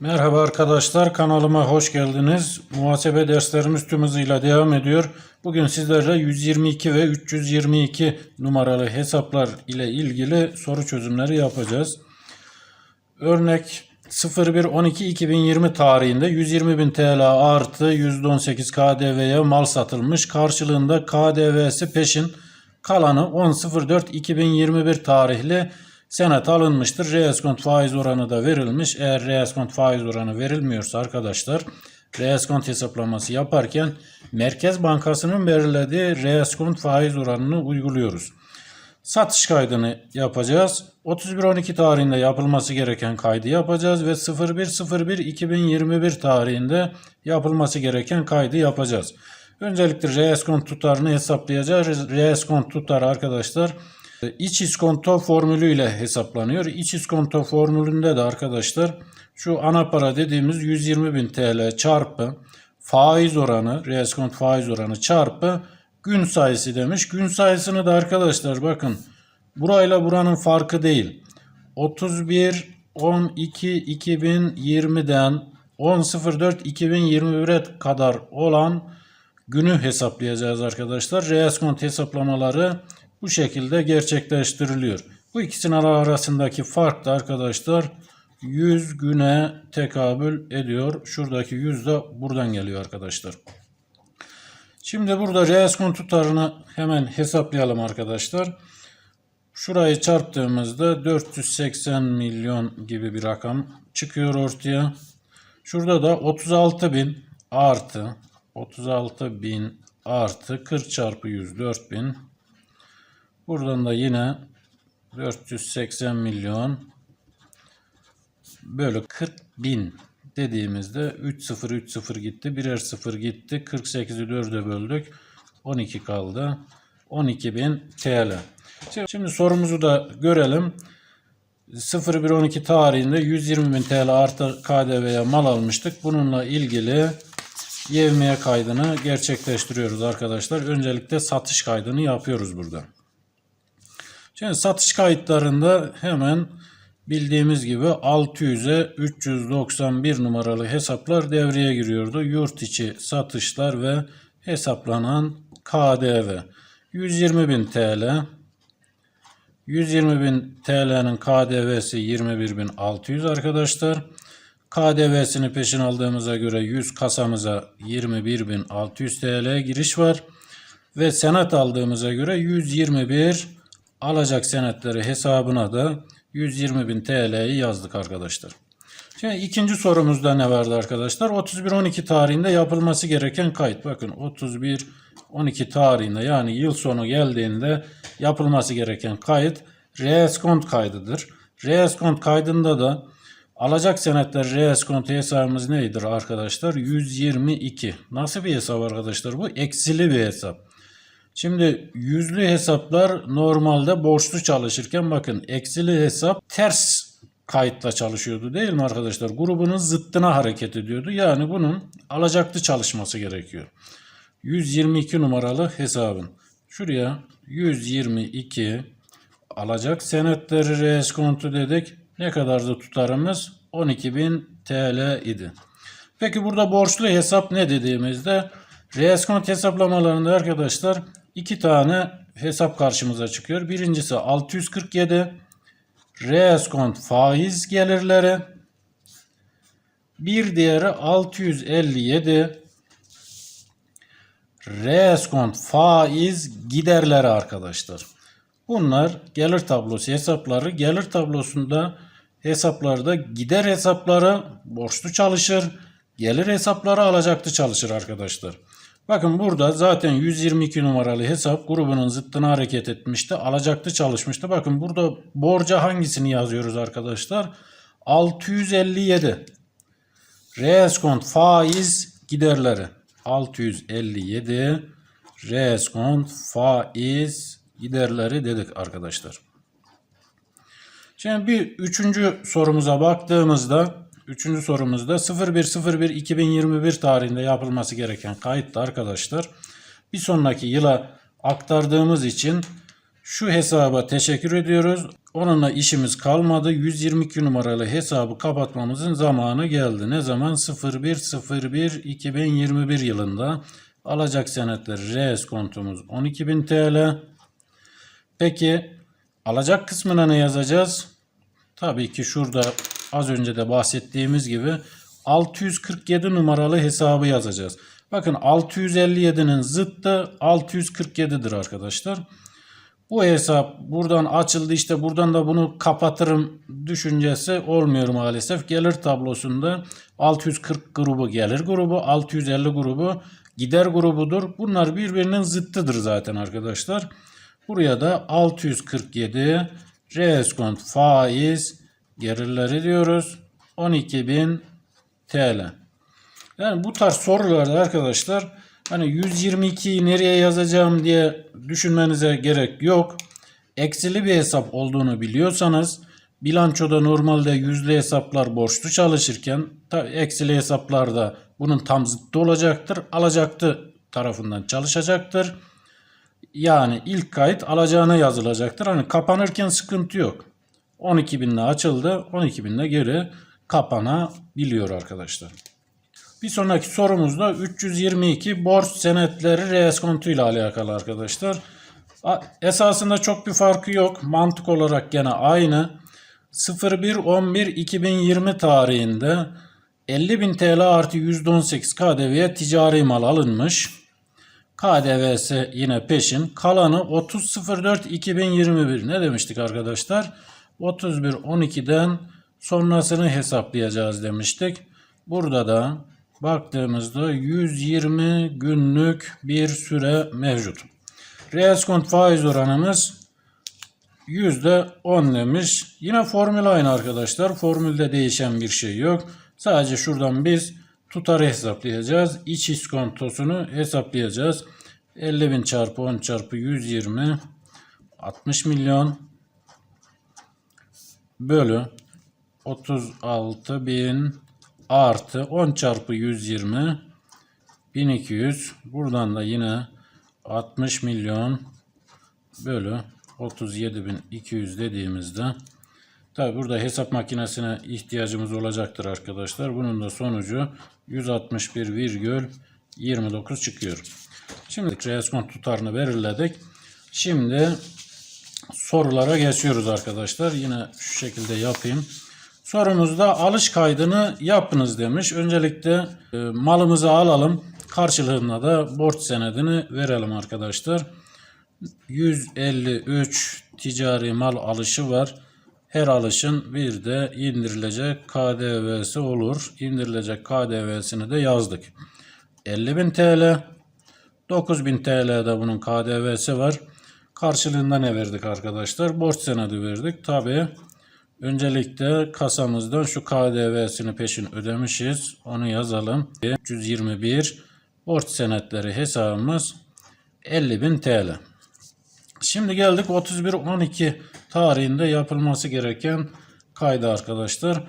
Merhaba arkadaşlar kanalıma hoş geldiniz. Muhasebe derslerimiz tüm hızıyla devam ediyor. Bugün sizlerle 122 ve 322 numaralı hesaplar ile ilgili soru çözümleri yapacağız. Örnek 01.12.2020 tarihinde 120.000 TL artı %18 KDV'ye mal satılmış. Karşılığında KDV'si peşin kalanı 10.04.2021 tarihli senet alınmıştır. Reeskont faiz oranı da verilmiş. Eğer reeskont faiz oranı verilmiyorsa arkadaşlar reeskont hesaplaması yaparken Merkez Bankası'nın belirlediği reeskont faiz oranını uyguluyoruz. Satış kaydını yapacağız. 31-12 tarihinde yapılması gereken kaydı yapacağız ve 01-01-2021 tarihinde yapılması gereken kaydı yapacağız. Öncelikle reeskont tutarını hesaplayacağız. Reeskont tutarı arkadaşlar iç iskonto formülüyle hesaplanıyor. İç iskonto formülünde de arkadaşlar şu ana para dediğimiz 120.000 TL çarpı faiz oranı, reeskont faiz oranı çarpı gün sayısı demiş. Gün sayısını da arkadaşlar bakın burayla buranın farkı değil. 31 12 2020'den 10.04 2021'e kadar olan günü hesaplayacağız arkadaşlar. Reeskont hesaplamaları bu şekilde gerçekleştiriliyor. Bu ikisinin arasındaki fark da arkadaşlar 100 güne tekabül ediyor. Şuradaki 100 de buradan geliyor arkadaşlar. Şimdi burada reeskont tutarını hemen hesaplayalım arkadaşlar. Şurayı çarptığımızda 480 milyon gibi bir rakam çıkıyor ortaya. Şurada da 36 bin artı 36 bin artı 40 çarpı 100 4000. Buradan da yine 480 milyon bölü 40 bin dediğimizde 3 0 3 0 gitti. Birer 0 gitti. 48'i 4'e böldük. 12 kaldı. 12 bin TL. Şimdi sorumuzu da görelim. 0112 tarihinde 120 bin TL artı KDV'ye mal almıştık. Bununla ilgili yevmiye kaydını gerçekleştiriyoruz arkadaşlar. Öncelikle satış kaydını yapıyoruz burada. Şimdi satış kayıtlarında hemen bildiğimiz gibi 600'e 391 numaralı hesaplar devreye giriyordu. Yurt içi satışlar ve hesaplanan KDV. 120.000 TL. 120.000 TL'nin KDV'si 21.600 arkadaşlar. KDV'sini peşin aldığımıza göre 100 kasamıza 21.600 TL giriş var. Ve senet aldığımıza göre 121 alacak senetleri hesabına da 120.000 TL'yi yazdık arkadaşlar. Şimdi ikinci sorumuzda ne vardı arkadaşlar? 31-12 tarihinde yapılması gereken kayıt. Bakın 31-12 tarihinde yani yıl sonu geldiğinde yapılması gereken kayıt reeskont kaydıdır. Reeskont kaydında da alacak senetler reeskont hesabımız neydir arkadaşlar? 122. Nasıl bir hesap arkadaşlar bu? Eksili bir hesap. Şimdi yüzlü hesaplar normalde borçlu çalışırken bakın eksili hesap ters kayıtla çalışıyordu değil mi arkadaşlar? Grubunun zıttına hareket ediyordu. Yani bunun alacaklı çalışması gerekiyor. 122 numaralı hesabın. Şuraya 122 alacak senetleri reeskontu dedik. Ne kadardı tutarımız? 12.000 TL idi. Peki burada borçlu hesap ne dediğimizde reeskont hesaplamalarında arkadaşlar iki tane hesap karşımıza çıkıyor. Birincisi 647 reeskont faiz gelirleri. Bir diğeri 657 reeskont faiz giderleri arkadaşlar. Bunlar gelir tablosu hesapları. Gelir tablosunda hesaplarda gider hesapları borçlu çalışır. Gelir hesapları alacaktı çalışır arkadaşlar. Bakın burada zaten 122 numaralı hesap grubunun zıttına hareket etmişti. Alacaktı çalışmıştı. Bakın burada borca hangisini yazıyoruz arkadaşlar? 657. Reeskont faiz giderleri. 657 reeskont faiz giderleri dedik arkadaşlar. Şimdi bir üçüncü sorumuza baktığımızda Üçüncü sorumuzda 01.01.2021 tarihinde yapılması gereken kayıtta arkadaşlar bir sonraki yıla aktardığımız için Şu hesaba teşekkür ediyoruz. Onunla işimiz kalmadı. 122 numaralı hesabı kapatmamızın zamanı geldi. Ne zaman? 01.01.2021 yılında. Alacak senetleri RS kontumuz 12.000 TL. Peki alacak kısmına ne yazacağız? Tabii ki şurada az önce de bahsettiğimiz gibi 647 numaralı hesabı yazacağız. Bakın 657'nin zıttı 647'dir arkadaşlar. Bu hesap buradan açıldı işte buradan da bunu kapatırım düşüncesi olmuyor maalesef. Gelir tablosunda 640 grubu gelir grubu, 650 grubu gider grubudur. Bunlar birbirinin zıttıdır zaten arkadaşlar. Buraya da 647 reskont faiz gelirleri diyoruz. 12.000 TL. Yani bu tarz sorularda arkadaşlar hani 122'yi nereye yazacağım diye düşünmenize gerek yok. Eksili bir hesap olduğunu biliyorsanız bilançoda normalde yüzlü hesaplar borçlu çalışırken eksili hesaplarda bunun tam zıttı olacaktır. Alacaktı tarafından çalışacaktır. Yani ilk kayıt alacağına yazılacaktır. Hani kapanırken sıkıntı yok. 12 binle açıldı. 12 binle geri kapanabiliyor arkadaşlar. Bir sonraki sorumuz da 322 borç senetleri reeskontu ile alakalı arkadaşlar. Esasında çok bir farkı yok. Mantık olarak gene aynı. 01.11.2020 tarihinde 50.000 TL artı %18 KDV'ye ticari mal alınmış. KDV'si yine peşin. Kalanı 30.04.2021 ne demiştik arkadaşlar? 31.12'den sonrasını hesaplayacağız demiştik. Burada da baktığımızda 120 günlük bir süre mevcut. Reeskont faiz oranımız %10 demiş. Yine formül aynı arkadaşlar. Formülde değişen bir şey yok. Sadece şuradan biz tutarı hesaplayacağız. İç iskontosunu hesaplayacağız. 50.000 çarpı 10 çarpı 120 60 milyon bölü 36.000 artı 10 çarpı 120 1200 buradan da yine 60 milyon bölü 37.200 dediğimizde tabi burada hesap makinesine ihtiyacımız olacaktır arkadaşlar. Bunun da sonucu 161,29 çıkıyor. Şimdi reskont tutarını belirledik. Şimdi sorulara geçiyoruz arkadaşlar. Yine şu şekilde yapayım. Sorumuzda alış kaydını yapınız demiş. Öncelikle e, malımızı alalım. Karşılığında da borç senedini verelim arkadaşlar. 153 ticari mal alışı var. Her alışın bir de indirilecek KDV'si olur. İndirilecek KDV'sini de yazdık. 50.000 TL. 9000 TL'de bunun KDV'si var. Karşılığında ne verdik arkadaşlar? Borç senedi verdik. Tabi öncelikle kasamızdan şu KDV'sini peşin ödemişiz. Onu yazalım. 321 borç senetleri hesabımız 50.000 TL. Şimdi geldik 31-12 tarihinde yapılması gereken kayda arkadaşlar.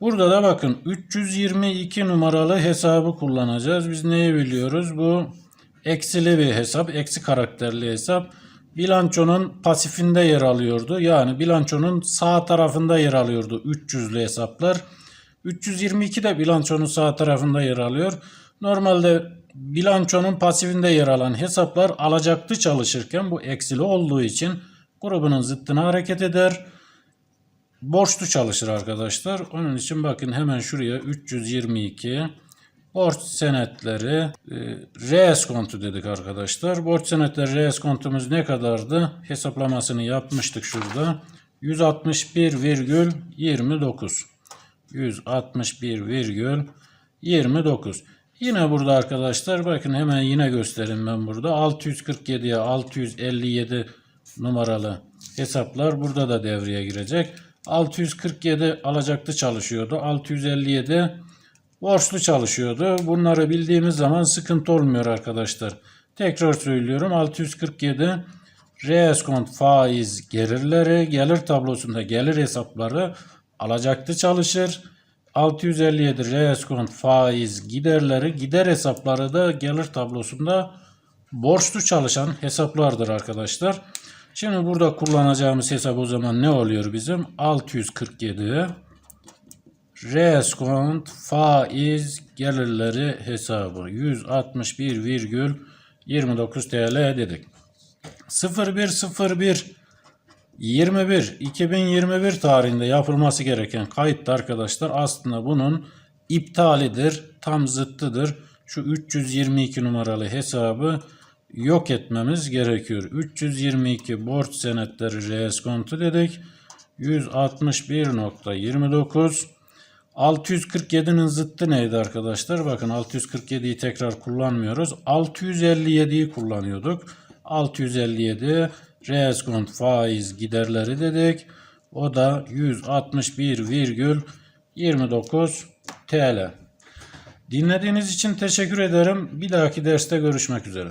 Burada da bakın 322 numaralı hesabı kullanacağız. Biz neyi biliyoruz? Bu eksili bir hesap, eksi karakterli hesap. Bilançonun pasifinde yer alıyordu. Yani bilançonun sağ tarafında yer alıyordu 300'lü hesaplar. 322 de bilançonun sağ tarafında yer alıyor. Normalde bilançonun pasifinde yer alan hesaplar alacaktı çalışırken bu eksili olduğu için grubunun zıttına hareket eder. Borçlu çalışır arkadaşlar. Onun için bakın hemen şuraya 322 borç senetleri e, reeskontu dedik arkadaşlar. Borç senetleri reeskontumuz ne kadardı? Hesaplamasını yapmıştık şurada. 161,29 161,29 Yine burada arkadaşlar bakın hemen yine göstereyim ben burada. 647'ye 657 numaralı hesaplar burada da devreye girecek. 647 alacaktı çalışıyordu. 657 borçlu çalışıyordu. Bunları bildiğimiz zaman sıkıntı olmuyor arkadaşlar. Tekrar söylüyorum 647 reeskont faiz gelirleri gelir tablosunda gelir hesapları alacaktı çalışır. 657 reeskont faiz giderleri gider hesapları da gelir tablosunda borçlu çalışan hesaplardır arkadaşlar. Şimdi burada kullanacağımız hesap o zaman ne oluyor bizim? 647 reskont faiz gelirleri hesabı 161,29 TL dedik. 0101 21 2021 tarihinde yapılması gereken kayıtta arkadaşlar aslında bunun iptalidir, tam zıttıdır. Şu 322 numaralı hesabı yok etmemiz gerekiyor. 322 borç senetleri reeskontu dedik. 161.29 647'nin zıttı neydi arkadaşlar? Bakın 647'yi tekrar kullanmıyoruz. 657'yi kullanıyorduk. 657 reeskont faiz giderleri dedik. O da 161,29 TL. Dinlediğiniz için teşekkür ederim. Bir dahaki derste görüşmek üzere.